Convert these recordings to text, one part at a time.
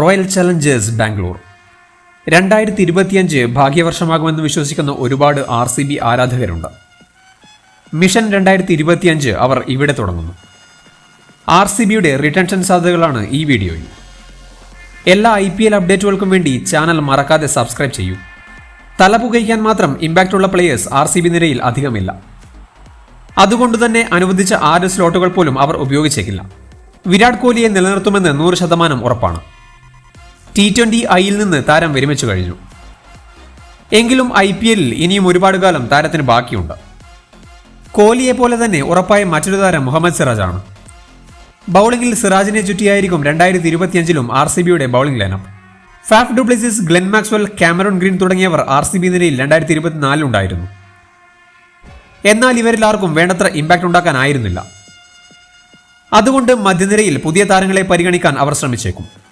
Royal Challengers Bangalore. രണ്ടായിരത്തി ഇരുപത്തിയഞ്ച് ഭാഗ്യവർഷമാകുമെന്ന് വിശ്വസിക്കുന്ന ഒരുപാട് ആർ സി ബി ആരാധകരുണ്ട്. മിഷൻ രണ്ടായിരത്തി ഇരുപത്തിയഞ്ച് അവർ ഇവിടെ തുടങ്ങുന്നു. ആർ സി ബിയുടെ റിട്ടൻഷൻ സാധ്യതകളാണ് ഈ വീഡിയോയിൽ. എല്ലാ ഐ പി എൽ അപ്ഡേറ്റുകൾക്കും വേണ്ടി ചാനൽ മറക്കാതെ സബ്സ്ക്രൈബ് ചെയ്യൂ. തലപുകയ്ക്കാൻ മാത്രം ഇമ്പാക്റ്റ് ഉള്ള പ്ലേയേഴ്സ് ആർ സി ബി നിരയിൽ അധികമില്ല. അതുകൊണ്ട് തന്നെ അനുവദിച്ച ആറ് സ്ലോട്ടുകൾ പോലും അവർ ഉപയോഗിച്ചേക്കില്ല. വിരാട് കോഹ്ലിയെ നിലനിർത്തുമെന്ന് നൂറ് ശതമാനം ഉറപ്പാണ്. ടി ട്വന്റി ഐയിൽ നിന്ന് താരം വിരമിച്ചു കഴിഞ്ഞു. എങ്കിലും ഐ പി എല്ലിൽ ഇനിയും ഒരുപാട് കാലം താരത്തിന് ബാക്കിയുണ്ട്. കോഹ്ലിയെ പോലെ തന്നെ ഉറപ്പായ മറ്റൊരു താരം മുഹമ്മദ് സിറാജ് ആണ്. ബൗളിംഗിൽ സിറാജിനെ ചുറ്റിയായിരിക്കും രണ്ടായിരത്തി ഇരുപത്തിയഞ്ചിലും ആർ സി ബിയുടെ bowling lineup. Faf Duplessis Glenn Maxwell Cameron Green തുടങ്ങിയവർ ആർ സി ബി നിരയിൽ രണ്ടായിരത്തി ഇരുപത്തിനാലിലുണ്ടായിരുന്നു എന്നാൽ ഇവരിൽ ആർക്കും വേണ്ടത്ര ഇമ്പാക്റ്റ് ഉണ്ടാക്കാനായിരുന്നില്ല. അതുകൊണ്ട് മധ്യനിരയിൽ പുതിയ താരങ്ങളെ പരിഗണിക്കാൻ അവർ ശ്രമിച്ചേക്കും.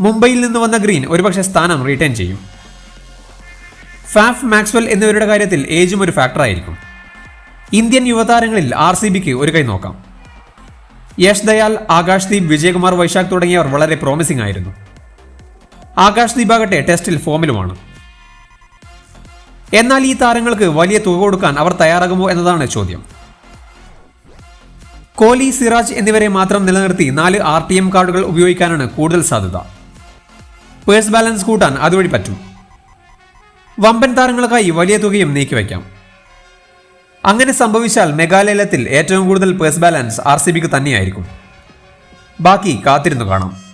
മുംബൈയിൽ നിന്ന് വന്ന ഗ്രീൻ ഒരുപക്ഷെ സ്ഥാനം റിട്ടേൺ ചെയ്യും. ഫാഫ് മാക്സ്വൽ എന്നിവരുടെ കാര്യത്തിൽ ഏജും ഒരു ഫാക്ടറായിരിക്കും ഇന്ത്യൻ യുവതാരങ്ങളിൽ ആർ സി ബിക്ക് ഒരു കൈ നോക്കാം. യശ് ദയാൽ ആകാശ് ദീപ് വിജയകുമാർ വൈശാഖ് തുടങ്ങിയവർ വളരെ പ്രോമിസിംഗ് ആയിരുന്നു. ആകാശ് ദീപാകട്ടെ ടെസ്റ്റിൽ ഫോമിലുമാണ്. എന്നാൽ ഈ താരങ്ങൾക്ക് വലിയ തുക കൊടുക്കാൻ അവർ തയ്യാറാകുമോ എന്നതാണ് ചോദ്യം. കോഹ്ലി സിറാജ് എന്നിവരെ മാത്രം നിലനിർത്തി നാല് ആർ ടി എം കാർഡുകൾ ഉപയോഗിക്കാനാണ് കൂടുതൽ സാധ്യത. പേഴ്സ് ബാലൻസ് കൂട്ടാൻ അതുവഴി പറ്റും. വമ്പൻ താരങ്ങൾക്കായി വലിയ തുകയും നീക്കിവയ്ക്കാം അങ്ങനെ സംഭവിച്ചാൽ മെഗാലയത്തിൽ ഏറ്റവും കൂടുതൽ പേഴ്സ് ബാലൻസ് ആർ സി ബിക്ക് തന്നെയായിരിക്കും. ബാക്കി കാത്തിരുന്നു കാണാം.